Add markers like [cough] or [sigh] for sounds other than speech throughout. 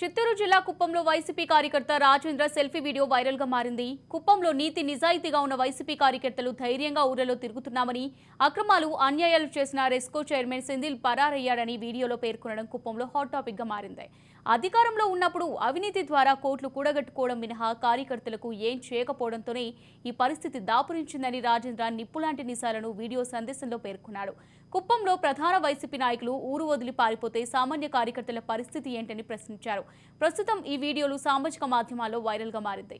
చిత్తూరు జిల్లా కుప్పంలో వైసీపీ కార్యకర్త రాజేంద్ర సెల్ఫీ వీడియో వైరల్గా మారింది. కుప్పంలో నీతి నిజాయితీగా ఉన్న వైసీపీ కార్యకర్తలు ధైర్యంగా ఊరలో తిరుగుతున్నామని అక్రమాలు అన్యాయాలు చేసిన రెస్కో చైర్మన్ సెంధిల్ పరారయ్యాడని వీడియోలో పేర్కొనడం కుప్పంలో హాట్ టాపిక్గా మారింది. అధికారంలో ఉన్నప్పుడు అవినీతి ద్వారా కోట్లు కూడగట్టుకోవడం మినహా కార్యకర్తలకు ఏం చేయకపోవడంతోనే ఈ పరిస్థితి దాపురించిందని రాజేంద్ర నిప్పులాంటి నిజాలను వీడియో సందేశంలో పేర్కొన్నాడు. కుప్పంలో ప్రధాన వైసీపీ నాయకులు ఊరు వదిలి పారిపోతే సామాన్య కార్యకర్తల పరిస్థితి ఏంటని ప్రశ్నించారు. ప్రస్తుతం ఈ వీడియోలు సామాజిక మాధ్యమాల్లో వైరల్గా మారింది.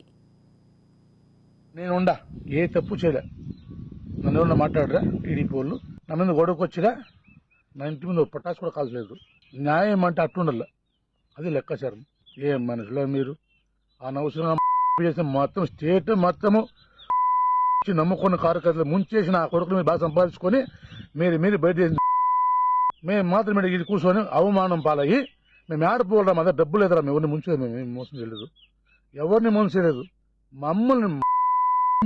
నేను ఉండా ఏ తప్పు చేయలే. నన్ను ఎవరన్నా మాట్లాడరా? టీడీపీ వాళ్ళు. నా మీద గొడవకు వచ్చిరా? నా ఇంటి మీద ఒక పటాసు కూడా కాల్చలేదు. న్యాయం అంటే అట్టుండల్ల అది లెక్కాచారం. ఏం మనుషులో మీరు? అనవసరంగా [laughs] చేసిన మొత్తం స్టేట్ మొత్తము [laughs] నమ్ముకున్న కార్యకర్తలు ముంచేసిన ఆ కొడుకులు మీరు బాగా సంపాదించుకొని మీరు మీరు బయట [laughs] మేము మాత్రం ఇది కూర్చొని అవమానం పాలయ్యి మేము ఆడిపోవడం అదే డబ్బులు ఎదురా మేము ఎవరిని ముంచలేదు మేము మోసం చేయలేదు. ఎవరిని మోసం చేయలేదు. మమ్మల్ని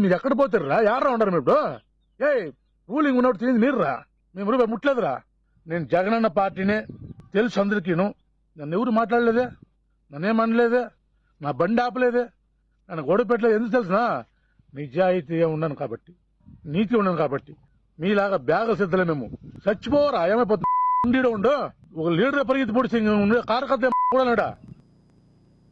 మీరు ఎక్కడ పోతారురా? యారా ఉండరు మీరు ఇప్పుడు? ఏ రూలింగ్ ఉన్నప్పుడు తెలియదు మీరురా? మేము రూపాయి ముట్టలేదురా? నేను జగనన్న పార్టీనే తెలుసు అందరికీను. నన్ను ఎవరు మాట్లాడలేదే? నన్నేం అనలేదే? నా బండి ఆపలేదే? నన్ను గొడవ పెట్టలేదు ఎందుకు తెలుసునా? నిజాయితీగా ఉన్నాను కాబట్టి నీతి ఉన్నాను కాబట్టి మీలాగా బ్యాగ సిద్ధలే మేము. చచ్చిపోరా ఏమైపోతుంది? ఉండి ఉండు. ఒక లీడర్ పరిగెత్తి పొడిచి కార్యకర్త కూడా లేడా